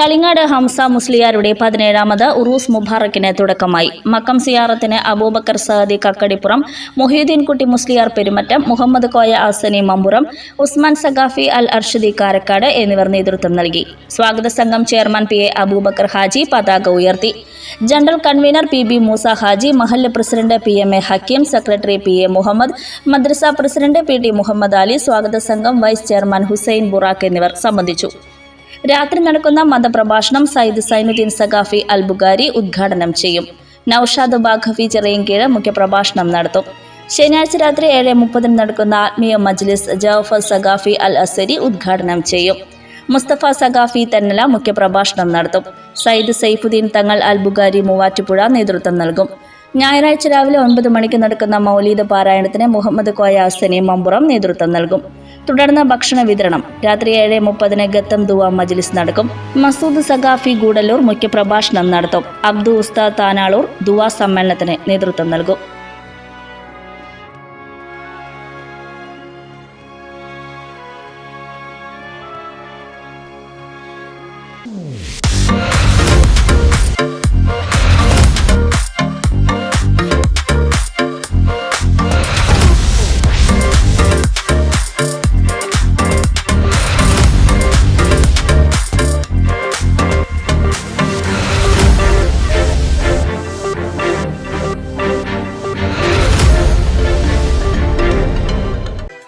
ചളിങ്ങാട് ഹംസ മുസ്ലിയാരുടെ പതിനേഴാമത് ഉറൂസ് മുബാറക്കിന് തുടക്കമായി. മക്കം സിയാറത്തിന് അബൂബക്കർ സഹദി കക്കടിപ്പുറം മൊഹീദ്ദീൻകുട്ടി മുസ്ലിയാർ പെരുമറ്റം മുഹമ്മദ് കോയ ആസനി മമ്പുറം ഉസ്മാൻ സഖാഫി അൽ അർഷദി കാരക്കാട് എന്നിവർ നേതൃത്വം നൽകി. സ്വാഗത സംഘം chairman P A Abubakar Haji പതാക ഉയർത്തി. General convener P B Moosa Haji മഹല്ല് president P M A Hakeem secretary P A Muhammad madrasa president P T Muhammad Ali സ്വാഗത സംഘം വൈസ് ചെയർമാൻ ഹുസൈൻ ബുറാഖ് എന്നിവർ സംബന്ധിച്ചു. രാത്രി നടക്കുന്ന മതപ്രഭാഷണം സയ്യിദ് സൈനുദ്ദീൻ സഖാഫി അൽ ബുഗാരി ഉദ്ഘാടനം ചെയ്യും. നൌഷാദ് ബാഖഫി ചെറിയൻകീഴ് മുഖ്യപ്രഭാഷണം നടത്തും. ശനിയാഴ്ച രാത്രി ഏഴ് മുപ്പതിന് നടക്കുന്ന ആത്മീയ മജ്ലിസ് ജവഫർ സഖാഫി അൽ അസരി ഉദ്ഘാടനം ചെയ്യും. മുസ്തഫ സഖാഫി തന്നല മുഖ്യപ്രഭാഷണം നടത്തും. സയ്യിദ് സൈഫുദ്ദീൻ തങ്ങൾ അൽ ബുഗാരി മൂവാറ്റുപുഴ നേതൃത്വം നൽകും. ഞായറാഴ്ച രാവിലെ ഒൻപത് മണിക്ക് നടക്കുന്ന മൗലീദ് പാരായണത്തിന് മുഹമ്മദ് കോയ അസനി മമ്പുറം നേതൃത്വം നൽകും. തുടർന്ന് ഭക്ഷണ വിതരണം. രാത്രി ഏഴ് മുപ്പതിന് ഗത്തം ദുവ മജ്ലിസ് നടക്കും. മസൂദ് സഖാഫി ഗൂഡല്ലൂർ മുഖ്യപ്രഭാഷണം നടത്തും. അബ്ദു ഉസ്താദ് താനാളൂർ ദുവ സമ്മേളനത്തിന് നേതൃത്വം നൽകും.